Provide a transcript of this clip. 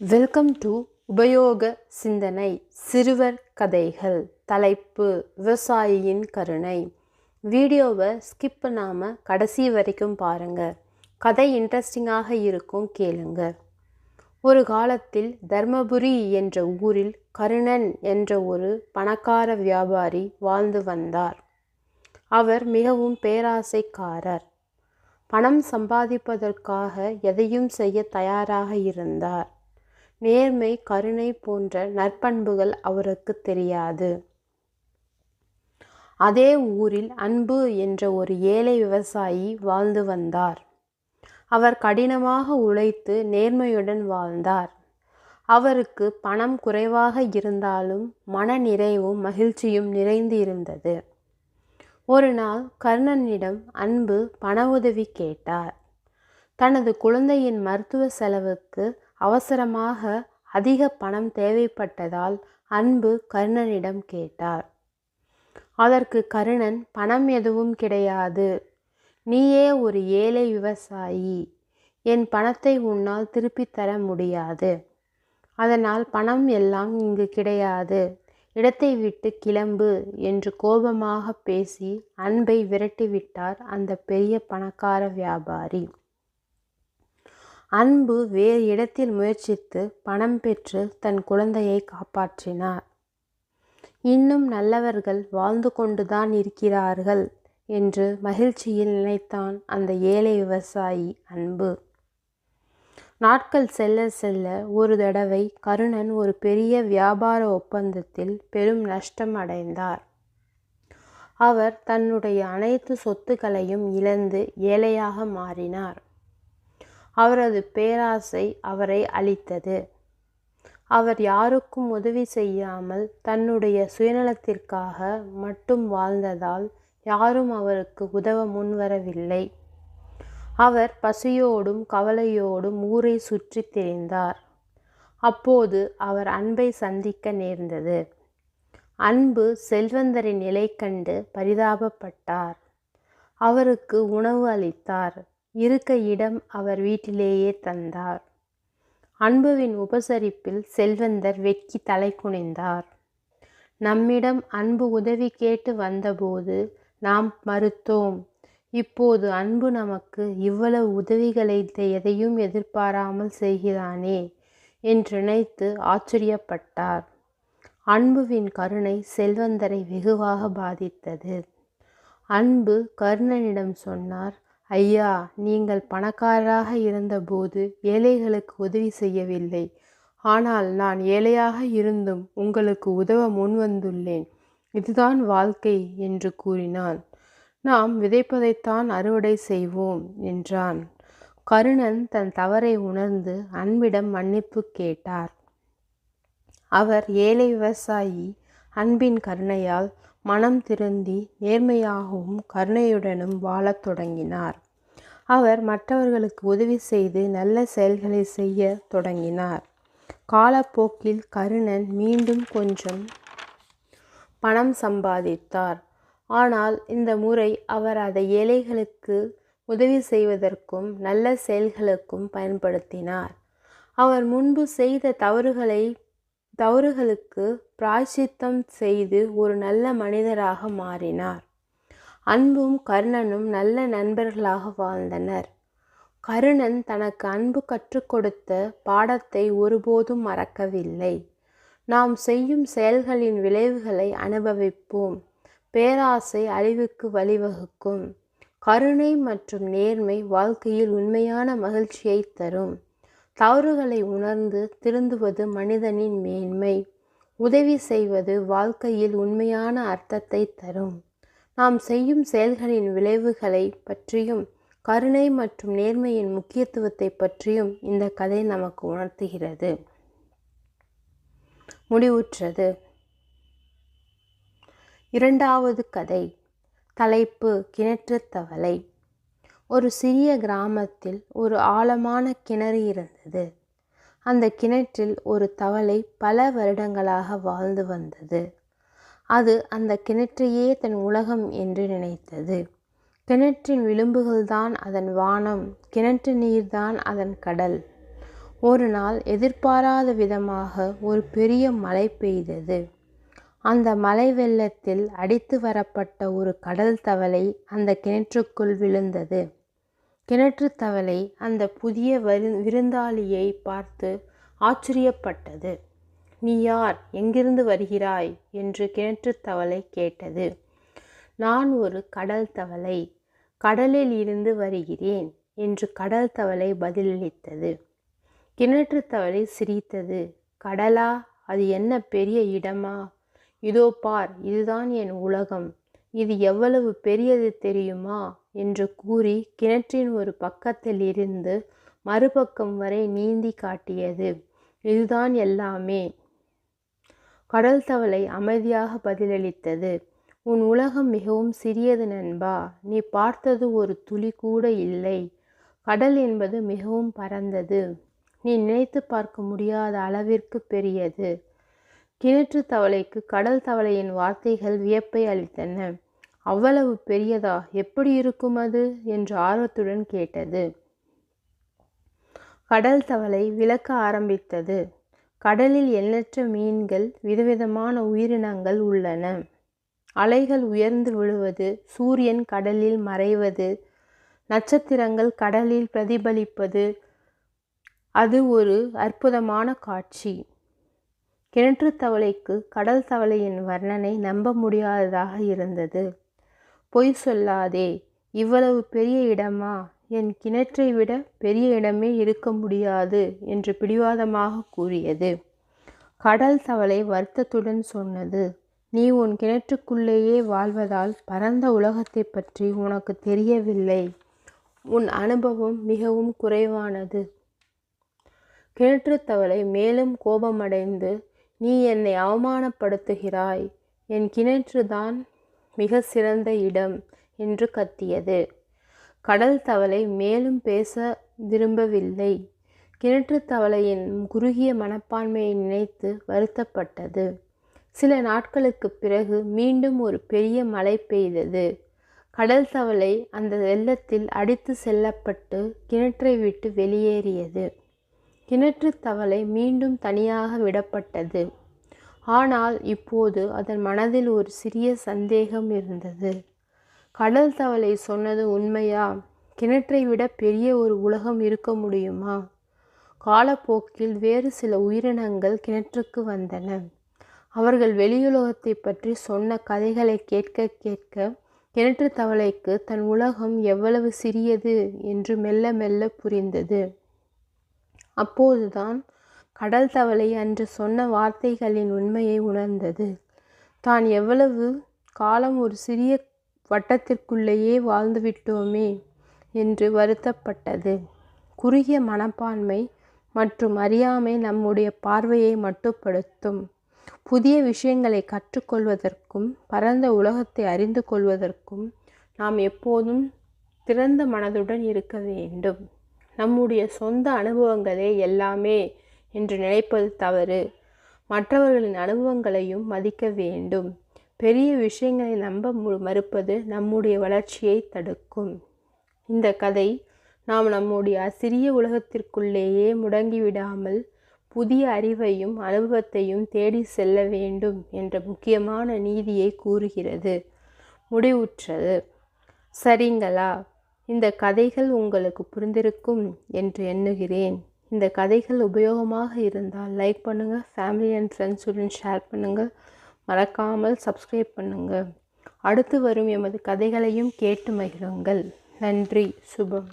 Welcome to உபயோக சிந்தனை சிறுவர் கதைகள் தலைப்பு விவசாயியின் கருணை. வீடியோவை ஸ்கிப் பண்ணாமல் கடைசி வரைக்கும் பாருங்கள் கதை இன்ட்ரெஸ்டிங்காக இருக்கும் கேளுங்க. ஒரு காலத்தில் தர்மபுரி என்ற ஊரில் கருணன் என்ற ஒரு பணக்கார வியாபாரி வாழ்ந்து வந்தார். அவர் மிகவும் பேராசைக்காரர். பணம் சம்பாதிப்பதற்காக எதையும் செய்ய தயாராக இருந்தார். நேர்மை கருணை போன்ற நற்பண்புகள் அவருக்கு தெரியாது. அதே ஊரில் அன்பு என்ற ஒரு ஏழை விவசாயி வாழ்ந்து வந்தார். அவர் கடினமாக உழைத்து நேர்மையுடன் வாழ்ந்தார். அவருக்கு பணம் குறைவாக இருந்தாலும் மன நிறைவும் மகிழ்ச்சியும் நிறைந்து இருந்தது ஒரு நாள் கர்ணனிடம் அன்பு பண உதவி கேட்டார். தனது குழந்தையின் மருத்துவ செலவுக்கு அவசரமாக அதிக பணம் தேவைப்பட்டதால் அன்பு கர்ணனிடம் கேட்டார். அதற்கு கர்ணன் பணம் எதுவும் கிடையாது. நீயே ஒரு ஏழை விவசாயி. என் பணத்தை உன்னால் திருப்பித் தர முடியாது. அதனால் பணம் எல்லாம் இங்கு கிடையாது. இடத்தை விட்டு கிளம்பு என்று கோபமாக பேசி அன்பை விரட்டிவிட்டார் அந்த பெரிய பணக்கார வியாபாரி. அன்பு வேறு இடத்தில் முயற்சித்து பணம் பெற்று தன் குழந்தையை காப்பாற்றினார். இன்னும் நல்லவர்கள் வாழ்ந்து கொண்டுதான் இருக்கிறார்கள் என்று மகிழ்ச்சியில் நினைத்தான் அந்த ஏழை விவசாயி அன்பு. நாட்கள் செல்ல செல்ல ஒரு தடவை கருணன் ஒரு பெரிய வியாபார ஒப்பந்தத்தில் பெரும் நஷ்டம் அடைந்தார். அவர் தன்னுடைய அனைத்து சொத்துக்களையும் இழந்து ஏழையாக மாறினார். அவரது பேராசை அவரை அழித்தது. அவர் யாருக்கும் உதவி செய்யாமல் தன்னுடைய சுயநலத்திற்காக மட்டும் வாழ்ந்ததால் யாரும் அவருக்கு உதவ முன்வரவில்லை. அவர் பசியோடும் கவலையோடும் ஊரை சுற்றி திரிந்தார். அப்போது அவர் அன்பை சந்திக்க நேர்ந்தது. அன்பு செல்வந்தரின் நிலை கண்டு பரிதாபப்பட்டார். அவருக்கு உணவு அளித்தார். இருக்க இடம் அவர் வீட்டிலேயே தந்தார். அன்புவின் உபசரிப்பில் செல்வந்தர் வெட்கி தலை குனிந்தார். நம்மிடம் அன்பு உதவி கேட்டு வந்தபோது நாம் மறுத்தோம். இப்போது அன்பு நமக்கு இவ்வளவு உதவிகளை எதையும் எதிர்பாராமல் செய்கிறானே என்று நினைத்து ஆச்சரியப்பட்டார். அன்புவின் கருணை செல்வந்தரை வெகுவாக பாதித்தது. அன்பு கர்ணனிடம் சொன்னார் ஐயா நீங்கள் பணக்காரராக இருந்தபோது ஏழைகளுக்கு உதவி செய்யவில்லை. ஆனால் நான் ஏழையாக இருந்தும் உங்களுக்கு உதவ முன்வந்துள்ளேன் இதுதான் வாழ்க்கை என்று கூறினான். நாம் விதைப்பதைத்தான் அறுவடை செய்வோம் என்றான். கருணன் தன் தவறை உணர்ந்து அன்பிடம் மன்னிப்பு கேட்டார். அவர் ஏழை விவசாயி அன்பின் கருணையால் மனம் திருந்தி நேர்மையாகவும் கருணையுடனும் வாழத் தொடங்கினார். அவர் மற்றவர்களுக்கு உதவி செய்து நல்ல செயல்களை செய்ய தொடங்கினார். காலப்போக்கில் கருணன் மீண்டும் கொஞ்சம் பணம் சம்பாதித்தார். ஆனால் இந்த முறை அவர் அதை ஏழைகளுக்கு உதவி செய்வதற்கும் நல்ல செயல்களுக்கும் பயன்படுத்தினார். அவர் முன்பு செய்த தவறுகளை தவறுகளுக்கு பிராய்ச்சித்தம் செய்து ஒரு நல்ல மனிதராக மாறினார். அன்பும் கர்ணனும் நல்ல நண்பர்களாக வாழ்ந்தனர். கருணன் தனக்கு அன்பு கற்றுக் கொடுத்த பாடத்தை ஒருபோதும் மறக்கவில்லை. நாம் செய்யும் செயல்களின் விளைவுகளை அனுபவிப்போம். பேராசை அழிவுக்கு வழிவகுக்கும். கருணை மற்றும் நேர்மை வாழ்க்கையில் உண்மையான மகிழ்ச்சியை தரும். தவறுகளை உணர்ந்து திருந்துவது மனிதனின் மேன்மை. உதவி செய்வது வாழ்க்கையில் உண்மையான அர்த்தத்தை தரும். நாம் செய்யும் செயல்களின் விளைவுகளை பற்றியும் கருணை மற்றும் நேர்மையின் முக்கியத்துவத்தை பற்றியும் இந்த கதை நமக்கு உணர்த்துகிறது. முடிவுற்றது. இரண்டாவது கதை. தலைப்பு கிணற்று தவளை. ஒரு சிறிய கிராமத்தில் ஒரு ஆழமான கிணறு இருந்தது. அந்த கிணற்றில் ஒரு தவளை பல வருடங்களாக வாழ்ந்து வந்தது. அது அந்த கிணற்றையே தன் உலகம் என்று நினைத்தது. கிணற்றின் விளிம்புகள்தான் அதன் வானம் கிணற்று நீர்தான் அதன் கடல். ஒரு நாள் எதிர்பாராத விதமாக ஒரு பெரிய மழை பெய்தது. அந்த மலை வெள்ளத்தில் அடித்து வரப்பட்ட ஒரு கடல் தவளை அந்த கிணற்றுக்குள் விழுந்தது. கிணற்று தவளை அந்த புதிய விருந்தாளியை பார்த்து ஆச்சரியப்பட்டது. நீ யார்? எங்கிருந்து வருகிறாய்? என்று கிணற்று தவளை கேட்டது. நான் ஒரு கடல் தவளை. கடலில் இருந்து வருகிறேன் என்று கடல் தவளை பதிலளித்தது. கிணற்று தவளை சிரித்தது. கடலா? அது என்ன பெரிய இடமா? இதோ பார் இதுதான் என் உலகம். இது எவ்வளவு பெரியது தெரியுமா? என்று கூறி கிணற்றின் ஒரு பக்கத்தில் இருந்து மறுபக்கம் வரை நீந்தி காட்டியது. இதுதான் எல்லாமே. கடல் தவளை அமைதியாக பதிலளித்தது. உன் உலகம் மிகவும் சிறியது நண்பா. நீ பார்த்தது ஒரு துளி கூட இல்லை. கடல் என்பது மிகவும் பரந்தது. நீ நினைத்து பார்க்க முடியாத அளவிற்கு பெரியது. கிணற்று தவளைக்கு கடல் தவளையின் வார்த்தைகள் வியப்பை அளித்தன. அவ்வளவு பெரியதா? எப்படி இருக்கும் அது? என்று ஆர்வத்துடன் கேட்டது. கடல் தவளை விளக்க ஆரம்பித்தது. கடலில் எண்ணற்ற மீன்கள் விதவிதமான உயிரினங்கள் உள்ளன. அலைகள் உயர்ந்து விழுவது சூரியன் கடலில் மறைவது நட்சத்திரங்கள் கடலில் பிரதிபலிப்பது அது ஒரு அற்புதமான காட்சி. கிணற்று தவளைக்கு கடல் தவளையின் வர்ணனை நம்ப முடியாததாக இருந்தது. பொய் சொல்லாதே இவ்வளவு பெரிய இடமா? என் கிணற்றை விட பெரிய இடமே இருக்க முடியாது என்று பிடிவாதமாக கூறியது. கடல் தவளை வருத்தத்துடன் சொன்னது நீ உன் கிணற்றுக்குள்ளேயே வாழ்வதால் பரந்த உலகத்தை பற்றி உனக்கு தெரியவில்லை. உன் அனுபவம் மிகவும் குறைவானது கிணற்று தவளை மேலும் கோபமடைந்து நீ என்னை அவமானப்படுத்துகிறாய். என் கிணற்றுதான் மிக சிறந்த இடம் என்று கத்தியது. கடல் தவளை மேலும் பேச விரும்பவில்லை. கிணற்று தவளையின் குறுகிய மனப்பான்மையை நினைத்து வருத்தப்பட்டது. சில நாட்களுக்கு பிறகு மீண்டும் ஒரு பெரிய மழை பெய்தது. கடல் தவளை அந்த வெள்ளத்தில் அடித்து செல்லப்பட்டு கிணற்றை விட்டு வெளியேறியது. கிணற்று தவளை மீண்டும் தனியாக விடப்பட்டது. ஆனால் இப்போது அதன் மனதில் ஒரு சிறிய சந்தேகம் இருந்தது. கடல் தவளை சொன்னது உண்மையா? கிணற்றை விட பெரிய ஒரு உலகம் இருக்க முடியுமா? காலப்போக்கில் வேறு சில உயிரினங்கள் கிணற்றுக்கு வந்தன. அவர்கள் வெளியுலகத்தை பற்றி சொன்ன கதைகளை கேட்க கேட்க கிணற்று தவளைக்கு தன் உலகம் எவ்வளவு சிறியது என்று மெல்ல மெல்ல புரிந்தது. அப்போதுதான் கடல் தவளை அன்று சொன்ன வார்த்தைகளின் உண்மையை உணர்ந்தது. தான் எவ்வளவு காலம் ஒரு சிறிய வட்டத்திற்குள்ளேயே வாழ்ந்துவிட்டோமே என்று வருத்தப்பட்டது. குறுகிய மனப்பான்மை மற்றும் அறியாமை நம்முடைய பார்வையை மட்டுப்படுத்தும். புதிய விஷயங்களை கற்றுக்கொள்வதற்கும் பரந்த உலகத்தை அறிந்து கொள்வதற்கும் நாம் எப்போதும் திறந்த மனதுடன் இருக்க வேண்டும். நம்முடைய சொந்த அனுபவங்களே எல்லாமே என்று நினைப்பது தவறு. மற்றவர்களின் அனுபவங்களையும் மதிக்க வேண்டும். பெரிய விஷயங்களை நம்ப மறுப்பது நம்முடைய வளர்ச்சியை தடுக்கும். இந்த கதை நாம் நம்முடைய சிறிய உலகத்திற்குள்ளேயே முடங்கிவிடாமல் புதிய அறிவையும் அனுபவத்தையும் தேடி செல்ல வேண்டும் என்ற முக்கியமான நீதியை கூறுகிறது. முடிவுற்றது. சரிங்களா? இந்த கதைகள் உங்களுக்கு புரிந்திருக்கும் என்று எண்ணுகிறேன். இந்த கதைகள் உபயோகமாக இருந்தால் லைக் பண்ணுங்கள் ஃபேமிலி அண்ட் ஃப்ரெண்ட்ஸுடன் ஷேர் பண்ணுங்கள் மறக்காமல் சப்ஸ்கிரைப் பண்ணுங்கள் அடுத்து வரும் எமது கதைகளையும் கேட்டு மகிழுங்கள். நன்றி சுபம்.